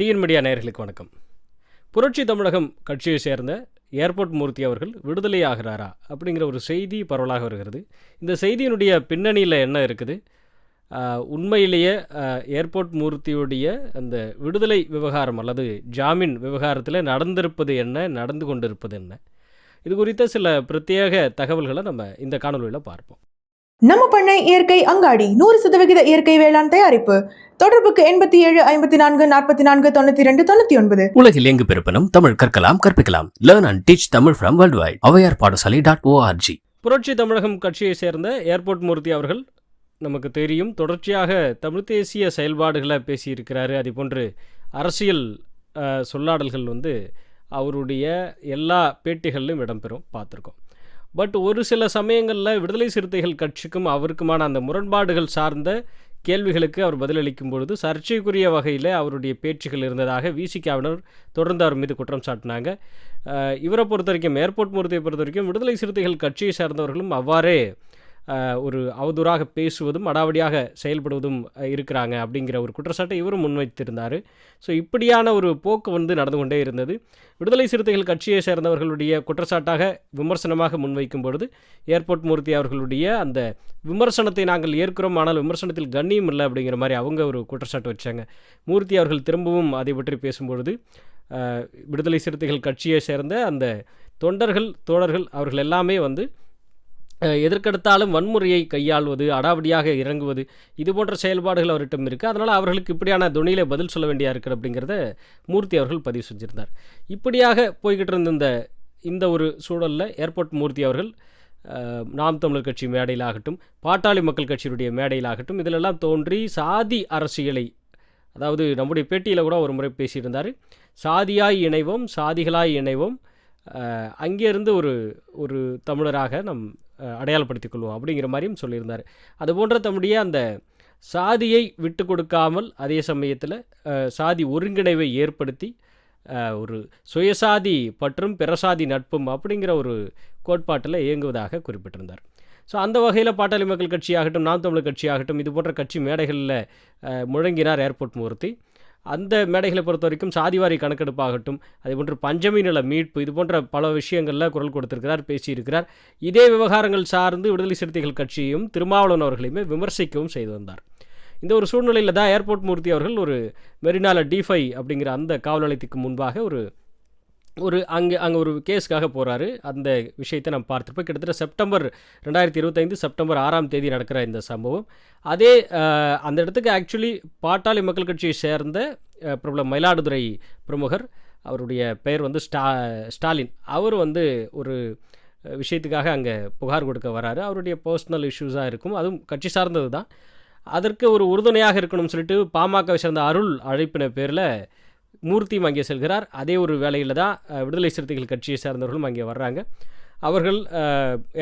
TN media நேயர்களுக்கு வணக்கம். புரட்சி தமிழகம் கட்சியை சேர்ந்த ஏர்போர்ட் மூர்த்தி அவர்கள் விடுதலை ஆகிறாரா அப்படிங்கிற ஒரு செய்தி பரவலாக வருகிறது. இந்த செய்தியினுடைய பின்னணியில் என்ன இருக்குது? உண்மையிலேயே ஏர்போர்ட் மூர்த்தியுடைய அந்த விடுதலை விவகாரம் அல்லது ஜாமீன் விவகாரத்தில் நடந்திருப்பது என்ன நடந்து கொண்டிருப்பது என்ன? இது குறித்த சில பிரத்யேக தகவல்களை நம்ம இந்த காணொலியில் பார்ப்போம். நம்ம பண்ணை இயற்கை அங்காடி நூறு சதவிகித இயற்கை வேளாண் தயாரிப்பு. தொடர்புக்கு எண்பத்தி ஏழு ஐம்பத்தி நான்கு நாற்பத்தி நான்கு தொண்ணூத்தி ரெண்டு தொண்ணூத்தி ஒன்பது. உலகில் எங்கு பிறப்பினும் தமிழ் கற்கலாம் கற்பிக்கலாம். Learn and teach Tamil from world wide Avvaiyar Padasalai dot org புரட்சி தமிழகம் கட்சியை சேர்ந்த ஏர்போர்ட் மூர்த்தி அவர்கள் நமக்கு தெரியும். தொடர்ச்சியாக தமிழ் தேசிய செயல்பாடுகளை பேசியிருக்கிறாரு. அதே போன்று அரசியல் சொல்லாடல்கள் வந்து அவருடைய எல்லா பேட்டிகளிலும் இடம்பெறும். பார்த்துருக்கோம். பட் ஒரு சில சமயங்களில் விடுதலை சிறுத்தைகள் கட்சிக்கும் அவருக்குமான அந்த முரண்பாடுகள் சார்ந்த கேள்விகளுக்கு அவர் பதிலளிக்கும் பொழுது சர்ச்சைக்குரிய வகையில் அவருடைய பேச்சுகள் இருந்ததாக விசிகாவினர் தொடர்ந்து அவர் மீது குற்றம் சாட்டினாங்க. இவரை பொறுத்த வரைக்கும் ஏர்போர்ட் மூர்த்தியை பொறுத்த வரைக்கும் விடுதலை சிறுத்தைகள் கட்சியை சார்ந்தவர்களும் அவ்வாறே ஒரு அவதூறாக பேசுவதும் அடாவடியாக செயல்படுவதும் இருக்கிறாங்க அப்படிங்கிற ஒரு குற்றச்சாட்டை இவரும் முன்வைத்திருந்தார். ஸோ இப்படியான ஒரு போக்கு வந்து நடந்து கொண்டே இருந்தது. விடுதலை சிறுத்தைகள் கட்சியை சேர்ந்தவர்களுடைய குற்றச்சாட்டாக விமர்சனமாக முன்வைக்கும் பொழுது ஏர்போர்ட் மூர்த்தி அவர்களுடைய அந்த விமர்சனத்தை நாங்கள் ஏற்கிறோம் ஆனால் விமர்சனத்தில் கண்ணியம் இல்லை அப்படிங்கிற மாதிரி அவங்க ஒரு குற்றச்சாட்டு வச்சாங்க. மூர்த்தி அவர்கள் திரும்பவும் அதை பற்றி பேசும்பொழுது விடுதலை சிறுத்தைகள் கட்சியை சேர்ந்த அந்த தொண்டர்கள் தோழர்கள் அவர்கள் எல்லாமே வந்து எதற்கெடுத்தாலும் வன்முறையை கையாள்வது அடாவடியாக இறங்குவது இது போன்ற செயல்பாடுகள் அவர்கிட்ட இருக்குது அதனால் அவர்களுக்கு இப்படியான துணியில் பதில் சொல்ல வேண்டியா இருக்குது அப்படிங்கிறத மூர்த்தி அவர்கள் பதிவு செஞ்சிருந்தார். இப்படியாக போய்கிட்டு இருந்த இந்த இந்த ஒரு சூழலில் ஏர்போர்ட் மூர்த்தி அவர்கள் நாம் தமிழர் கட்சி மேடையிலாகட்டும் பாட்டாளி மக்கள் கட்சியினுடைய மேடையிலாகட்டும் இதிலெல்லாம் தோன்றி சாதி அரசியலை அதாவது நம்முடைய பேட்டியில் கூட ஒரு முறை பேசியிருந்தார். சாதியாய் இணைவோம் சாதிகளாய் இணைவோம் அங்கேருந்து ஒரு ஒரு தமிழராக நம் அடையாளப்படுத்திக் கொள்வோம் அப்படிங்கிற மாதிரியும் சொல்லியிருந்தார். அதுபோன்ற தம்முடைய அந்த சாதியை விட்டு கொடுக்காமல் அதே சமயத்தில் சாதி ஒருங்கிணைவை ஏற்படுத்தி ஒரு சுயசாதி பற்றும் பிறசாதி நட்பும் அப்படிங்கிற ஒரு கோட்பாட்டில் இயங்குவதாக குறிப்பிட்டிருந்தார். ஸோ அந்த வகையில் பாட்டாளி மக்கள் கட்சியாகட்டும் நாம் தமிழர் கட்சியாகட்டும் இது போன்ற கட்சி மேடைகளில் முழங்கினார் ஏர்போர்ட் மூர்த்தி. அந்த மேடைகளை பொறுத்த வரைக்கும் சாதிவாரி கணக்கெடுப்பாகட்டும் அதே போன்று பஞ்சமி நில மீட்பு இது போன்ற பல விஷயங்களில் குரல் கொடுத்திருக்கிறார் பேசியிருக்கிறார். இதே விவகாரங்கள் சார்ந்து விடுதலை சிறுத்தைகள் கட்சியையும் திருமாவளவன் அவர்களையுமே விமர்சிக்கவும் செய்து வந்தார். இந்த ஒரு சூழ்நிலையில் தான் ஏர்போர்ட் மூர்த்தி அவர்கள் ஒரு மெரினால டிஃபை அப்படிங்கிற அந்த காவல் நிலையத்துக்கு முன்பாக ஒரு ஒரு அங்கே அங்கே ஒரு கேஸுக்காக போகிறாரு அந்த விஷயத்தை நம்ம பார்த்துருப்போம் கிட்டத்தட்ட செப்டம்பர் ரெண்டாயிரத்தி இருபத்தைந்து செப்டம்பர் ஆறாம் தேதி நடக்கிற இந்த சம்பவம். அதே அந்த இடத்துக்கு ஆக்சுவலி பாட்டாளி மக்கள் கட்சியை சேர்ந்த பிரபல மயிலாடுதுறை பிரமுகர் அவருடைய பெயர் வந்து ஸ்டா ஸ்டாலின். அவர் வந்து ஒரு விஷயத்துக்காக அங்கே புகார் கொடுக்க வராரு. அவருடைய பர்சனல் இஷ்யூஸாக இருக்கும். அதுவும் கட்சி சார்ந்தது தான் அதற்கு ஒரு உறுதுணையாக இருக்கணும்னு சொல்லிட்டு பாமகவை சேர்ந்த அருள் அழைப்பின பேரில் மூர்த்தியும் அங்கே செல்கிறார். அதே ஒரு வேலையில் தான் விடுதலை சிறுத்தைகள் கட்சியை சேர்ந்தவர்களும் அங்கே வர்றாங்க. அவர்கள்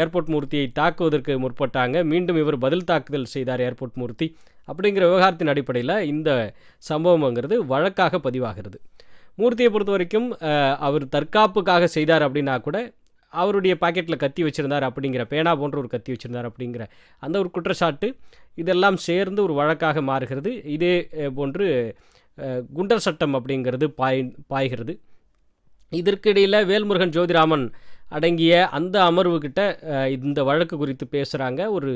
ஏர்போர்ட் மூர்த்தியை தாக்குவதற்கு முற்பட்டாங்க. மீண்டும் இவர் பதில் தாக்குதல் செய்தார் ஏர்போர்ட் மூர்த்தி. அப்படிங்கிற விவகாரத்தின் அடிப்படையில் இந்த சம்பவம்ங்கிறது வழக்காக பதிவாகிறது. மூர்த்தியை பொறுத்த வரைக்கும் அவர் தற்காப்புக்காக செய்தார் அப்படின்னா கூட அவருடைய பாக்கெட்டில் கத்தி வச்சுருந்தார் அப்படிங்கிற பேனா போன்ற ஒரு கத்தி வச்சுருந்தார் அப்படிங்கிற அந்த ஒரு குற்றச்சாட்டு இதெல்லாம் சேர்ந்து ஒரு வழக்காக மாறுகிறது. இதே போன்று குண்டர் சட்டம் அப்படிங்கிறது பாய் பாய்கிறது. இதற்கிடையில் வேல்முருகன் ஜோதிராமன் அடங்கிய அந்த அமர்வுகிட்ட இந்த வழக்கு குறித்து பேசுகிறாங்க ஒரு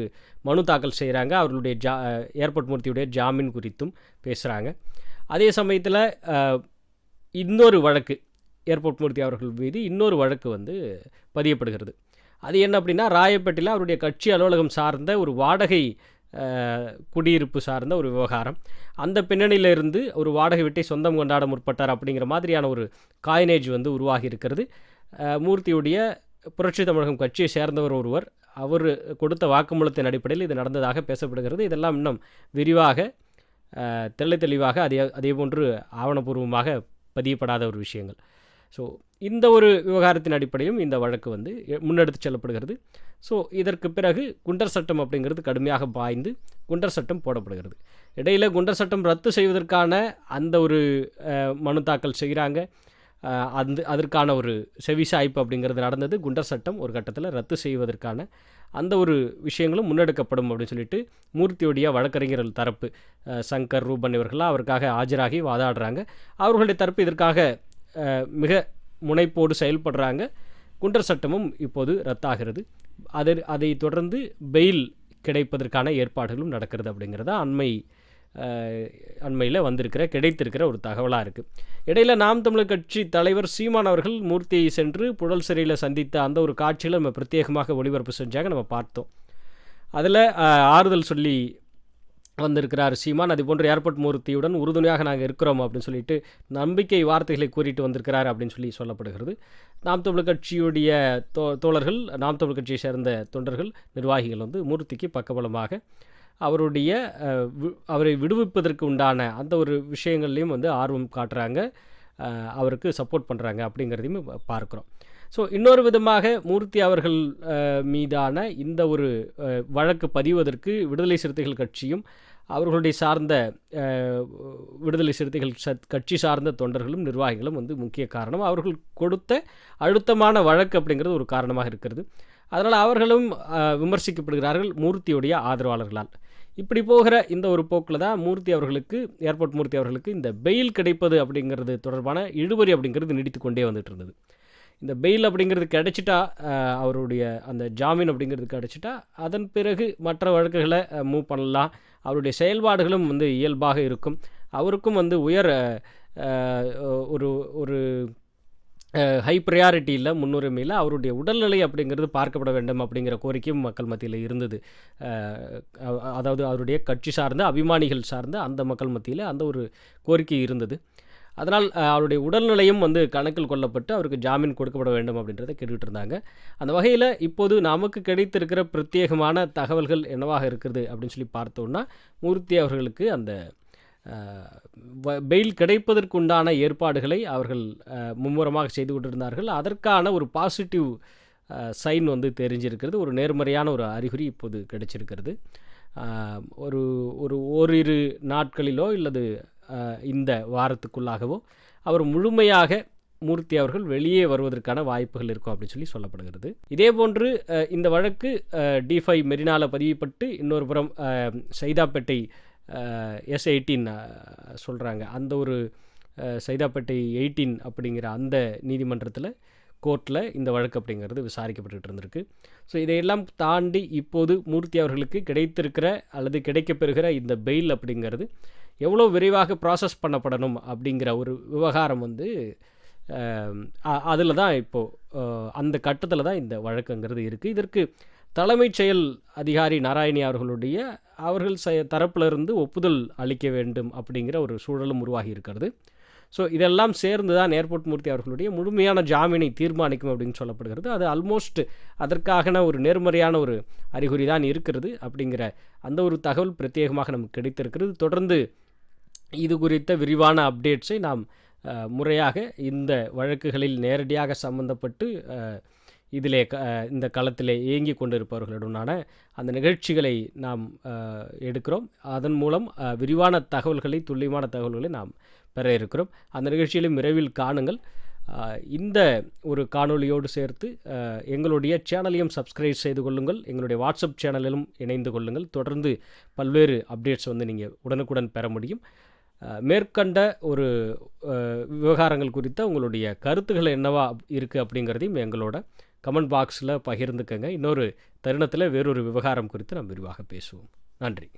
மனு தாக்கல் செய்கிறாங்க அவர்களுடைய ஜா ஏர்போர்ட் மூர்த்தியுடைய ஜாமீன் குறித்தும் பேசுகிறாங்க அதே சமயத்தில் இன்னொரு வழக்கு ஏர்போர்ட் மூர்த்தி அவர்கள் மீது இன்னொரு வழக்கு வந்து பதியப்படுகிறது. அது என்ன அப்படின்னா ராயப்பேட்டையில் அவருடைய கட்சி அலுவலகம் சார்ந்த ஒரு வாடகை குடியிருப்பு சார்ந்த ஒரு விவகாரம். அந்த பின்னணியிலிருந்து ஒரு வாடகை வீட்டை சொந்தம் கொண்டாட முற்பட்டார் அப்படிங்கிற மாதிரியான ஒரு காயினேஜ் வந்து உருவாகி இருக்கிறது மூர்த்தியுடைய புரட்சி தமிழகம் கட்சியை சேர்ந்தவர் ஒருவர். அவர் கொடுத்த வாக்குமூலத்தின் அடிப்படையில் இது நடந்ததாக பேசப்படுகிறது. இதெல்லாம் இன்னும் விரிவாக தெள்ளை தெள்ள தெளிவாக அதே அதே போன்று ஆவணபூர்வமாக பதியப்படாத ஒரு விஷயங்கள். ஸோ இந்த ஒரு விவகாரத்தின் அடிப்படையிலும் இந்த வழக்கு வந்து முன்னெடுத்து செல்லப்படுகிறது. ஸோ இதற்கு பிறகு குண்டர் சட்டம் அப்படிங்கிறது கடுமையாக பாய்ந்து குண்டர் சட்டம் போடப்படுகிறது. இடையில் குண்டர் சட்டம் ரத்து செய்வதற்கான அந்த ஒரு மனு தாக்கல் செய்கிறாங்க அந்த அதற்கான ஒரு செவிசாய்ப்பு அப்படிங்கிறது நடந்தது. குண்டர் சட்டம் ஒரு கட்டத்தில் ரத்து செய்வதற்கான அந்த ஒரு விஷயங்களும் முன்னெடுக்கப்படும் அப்படின்னு சொல்லிட்டு மூர்த்தியுடைய வழக்கறிஞர்கள் தரப்பு சங்கர் ரூபன் இவர்கள்லாம் அவருக்காக ஆஜராகி வாதாடுறாங்க. அவர்களுடைய தரப்பு இதற்காக மிக முனைப்போடு செயல்படுறாங்க. குண்டர் சட்டமும் இப்போது ரத்தாகிறது. அதை அதை தொடர்ந்து பெயில் கிடைப்பதற்கான ஏற்பாடுகளும் நடக்கிறது அப்படிங்கிறத அண்மை அண்மையில் வந்திருக்கிற கிடைத்திருக்கிற ஒரு தகவலாக இருக்குது இடையில் நாம் தமிழர் கட்சி தலைவர் சீமான் அவர்கள் மூர்த்தியை சென்று புழல் சிறையில் சந்தித்த அந்த ஒரு காட்சியில் நம்ம பிரத்யேகமாக ஒளிபரப்பு செஞ்சாங்க நம்ம பார்த்தோம். அதில் ஆறுதல் சொல்லி வந்திருக்கிறார். சீமான் அது போன்ற ஏர்போர்ட் மூர்த்தியுடன் உறுதுணையாக நாங்கள் இருக்கிறோம் அப்படின்னு சொல்லிட்டு நம்பிக்கை வார்த்தைகளை கூறிட்டு வந்திருக்கிறார் அப்படின்னு சொல்லி சொல்லப்படுகிறது. நாம் தமிழ் கட்சியுடைய தோ தோழர்கள் நாம் தமிழ் கட்சியை சேர்ந்த தொண்டர்கள் நிர்வாகிகள் வந்து மூர்த்திக்கு பக்கபலமாக அவருடைய வி- அவரை விடுவிப்பதற்கு உண்டான அந்த ஒரு விஷயங்கள்லையும் வந்து ஆர்வம் காட்டுறாங்க. அவருக்கு சப்போர்ட் பண்ணுறாங்க அப்படிங்கிறதையும் பார்க்குறோம். ஸோ இன்னொரு விதமாக மூர்த்தி அவர்கள் மீதான இந்த ஒரு வழக்கு பதிவதற்கு விடுதலை சிறுத்தைகள் கட்சியும் அவர்களுடைய சார்ந்த விடுதலை சிறுத்தைகள் சத் கட்சி சார்ந்த தொண்டர்களும் நிர்வாகிகளும் வந்து முக்கிய காரணம். அவர்கள் கொடுத்த அழுத்தமான வழக்கு அப்படிங்கிறது ஒரு காரணமாக இருக்கிறது. அதனால் அவர்களும் விமர்சிக்கப்படுகிறார்கள் மூர்த்தியுடைய ஆதரவாளர்களால். இப்படி போகிற இந்த ஒரு போக்கில் தான் மூர்த்தி அவர்களுக்கு ஏர்போர்ட் மூர்த்தி அவர்களுக்கு இந்த பெயில் கிடைப்பது அப்படிங்கிறது தொடர்பான இழுபறி அப்படிங்கிறது நீடித்து கொண்டே வந்துட்டு இருந்தது இந்த பெயில் அப்படிங்கிறது கிடச்சிட்டா அவருடைய அந்த ஜாமீன் அப்படிங்கிறது கிடச்சிட்டா அதன் பிறகு மற்ற வழக்குகளை மூவ் பண்ணலாம். அவருடைய செயல்பாடுகளும் வந்து இயல்பாக இருக்கும். அவருக்கும் வந்து உயர் ஒரு ஒரு ஹை ப்ரையாரிட்டியில் முன்னுரிமையில் அவருடைய உடல்நிலை அப்படிங்கிறது பார்க்கப்பட வேண்டும் அப்படிங்கிற கோரிக்கையும் மக்கள் மத்தியில் இருந்தது. அதாவது அவருடைய கட்சி சார்ந்த அபிமானிகள் சார்ந்த அந்த மக்கள் மத்தியில் அந்த ஒரு கோரிக்கை இருந்தது. அதனால் அவருடைய உடல்நிலையும் வந்து கணக்கில் கொள்ளப்பட்டு அவருக்கு ஜாமீன் கொடுக்கப்பட வேண்டும் அப்படின்றத கேட்டுக்கிட்டு இருந்தாங்க அந்த வகையில் இப்போது நமக்கு கிடைத்திருக்கிற பிரத்யேகமான தகவல்கள் என்னவாக இருக்கிறது அப்படின்னு சொல்லி பார்த்தோன்னா மூர்த்தி அவர்களுக்கு அந்த பெயில் கிடைப்பதற்குண்டான ஏற்பாடுகளை அவர்கள் மும்முரமாக செய்து கொண்டிருந்தார்கள். அதற்கான ஒரு பாசிட்டிவ் சைன் வந்து தெரிஞ்சிருக்கிறது. ஒரு நேர்மறையான ஒரு அறிகுறி இப்போது கிடைச்சிருக்கிறது. ஒரு ஒரு ஓரிரு நாட்களிலோ இல்லது இந்த வாரத்துக்குள்ளாகவோ அவர் முழுமையாக மூர்த்தி அவர்கள் வெளியே வருவதற்கான வாய்ப்புகள் இருக்கும் அப்படின்னு சொல்லி சொல்லப்படுகிறது. இதே போன்று இந்த வழக்கு டி ஃபைவ் மெரினாவில் பதியப்பட்டு இன்னொரு புறம் சைதாப்பேட்டை எஸ் எயிட்டீன் சொல்கிறாங்க அந்த ஒரு சைதாப்பேட்டை எயிட்டீன் அப்படிங்கிற அந்த நீதிமன்றத்தில் கோர்ட்டில் இந்த வழக்கு அப்படிங்கிறது விசாரிக்கப்பட்டுட்டு இருந்திருக்கு. ஸோ இதையெல்லாம் தாண்டி இப்போது மூர்த்தி அவர்களுக்கு கிடைத்திருக்கிற அல்லது கிடைக்கப்பெறுகிற இந்த பெயில் அப்படிங்கிறது எவ்வளோ விரைவாக ப்ராசஸ் பண்ணப்படணும் அப்படிங்கிற ஒரு விவகாரம் வந்து அதில் தான் இப்போது அந்த கட்டத்தில் தான் இந்த வழக்குங்கிறது இருக்குது இதற்கு தலைமைச் செயல் அதிகாரி நாராயணி அவர்களுடைய அவர்கள் செ தரப்பிலிருந்து ஒப்புதல் அளிக்க வேண்டும் அப்படிங்கிற ஒரு சூழலும் உருவாகி இருக்கிறது. ஸோ இதெல்லாம் சேர்ந்து தான் ஏர்போர்ட் மூர்த்தி அவர்களுடைய முழுமையான ஜாமீனை தீர்மானிக்கும் அப்படின்னு சொல்லப்படுகிறது. அது ஆல்மோஸ்ட் அதற்கான ஒரு நேர்மறையான ஒரு அறிகுறி தான் இருக்கிறது அப்படிங்கிற அந்த ஒரு தகவல் பிரத்யேகமாக நமக்கு கிடைத்திருக்கிறது. தொடர்ந்து இது குறித்த விரிவான அப்டேட்ஸை நாம் முறையாக இந்த வழக்குகளில் நேரடியாக சம்பந்தப்பட்டு இதிலே க இந்த களத்திலே இயங்கி கொண்டிருப்பவர்களுடனான அந்த நிகழ்ச்சிகளை நாம் எடுக்கிறோம். அதன் மூலம் விரிவான தகவல்களை துல்லியமான தகவல்களை நாம் பெற இருக்கிறோம். அந்த நிகழ்ச்சியிலும் விரைவில் காணுங்கள். இந்த ஒரு காணொளியோடு சேர்த்து எங்களுடைய சேனலையும் சப்ஸ்கிரைப் செய்து கொள்ளுங்கள். எங்களுடைய வாட்ஸ்அப் சேனலிலும் இணைந்து கொள்ளுங்கள். தொடர்ந்து பல்வேறு அப்டேட்ஸ் வந்து நீங்கள் உடனுக்குடன் பெற முடியும். மேற்கண்ட ஒரு விவகாரங்கள் குறித்த உங்களுடைய கருத்துக்கள் என்னவா இருக்குது அப்படிங்கிறதையும் எங்களோட கமெண்ட் பாக்ஸில் பகிர்ந்துக்கங்க. இன்னொரு தருணத்தில் வேறொரு விவகாரம் குறித்து நாம் விரிவாக பேசுவோம். நன்றி.